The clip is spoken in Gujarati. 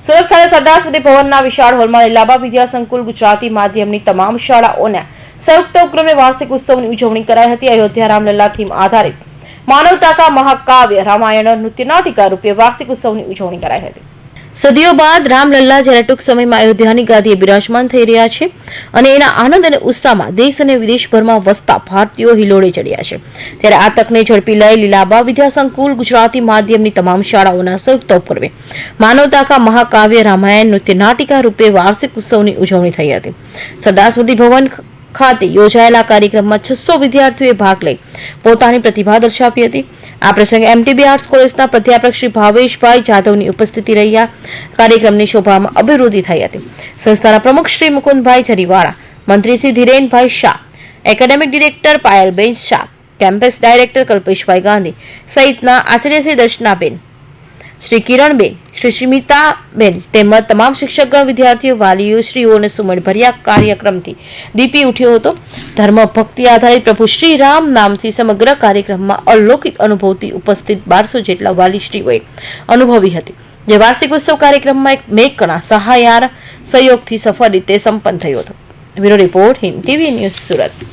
સુરત ખાતે સરદાર સ્મૃતિ ભવનના વિશાળ હોલમાં લીલાબા વિદ્યા સંકુલ ગુજરાતી માધ્યમની તમામ શાળાઓના સંયુક્ત ઉપક્રમે વાર્ષિક ઉત્સવની ઉજવણી કરાઈ હતી. અયોધ્યા રામલલ્લા થીમ આધારિત માનવતા કા મહાકાવ્ય રામાયણ નૃત્ય નાટિકા રૂપે વાર્ષિક ઉત્સવની ઉજવણી કરાઈ હતી. સદીઓ બાદ રામલલ્લા જ્યારે ટૂંક સમયમાં અયોધ્યાની ગાદીએ બિરાજમાન થઈ રહ્યા છે અને એના આનંદ અને ઉત્સાહમાં દેશ અને વિદેશભરમાં વસતા ભારતીયો હિલોળે ચડ્યા છે. ત્યારે આ તકને ઝડપી લઈ લીલાબા વિદ્યાસંકુલ, ગુજરાતી માધ્યમની તમામ શાળાઓના સંયુક્ત ઉપક્રમે માનવતા કા મહાકાવ્ય રામાયણ, નૃત્ય, નાટિકા રૂપે વાર્ષિક ઉત્સવની ઉજવણી થઈ હતી. સરદાર સ્મૃતિ ભવન ખાતે યોજાયેલા કાર્યક્રમમાં છસો વિદ્યાર્થીઓએ ભાગ લઈ પોતાની પ્રતિભા દર્શાવી હતી. આ પ્રસંગે એમટીબી આર્ટ્સ કોલેજના પ્રાધ્યાપક શ્રી ભાવેશભાઈ જાધવની ઉપસ્થિતિ રહ્યા. કાર્યક્રમની શોભામાં અભિવૃદ્ધિ થઈ હતી. સંસ્થાના પ્રમુખ શ્રી મુકુંદભાઈ જરીવાળા, મંત્રી Shri Dhirenbhai Shah, academic director Payalben Shah, campus director Kalpeshbhai Gandhi સહિતના આચાર્ય દર્શનાબેન, શ્રી કિરણબેન શ્રી તેમજ તમામ શિક્ષકગણ વિદ્યાર્થીઓ, વાલીઓ શ્રીઓને સુમણભર્યા કાર્યક્રમથી દીપી ઉઠ્યો હતો. ધર્મ ભક્તિ આધારિત પ્રભુ શ્રી રામ નામથી સમગ્ર કાર્યક્રમમાં અલૌકિક અનુભવથી ઉપસ્થિત બારસો જેટલા વાલીશ્રીઓએ અનુભવી હતી. જે વાર્ષિક ઉત્સવ કાર્યક્રમમાં એક મેકણા સહાયાર સહયોગથી સફળ રીતે સંપન્ન થયો હતો. Bureau report Hind TV news Surat.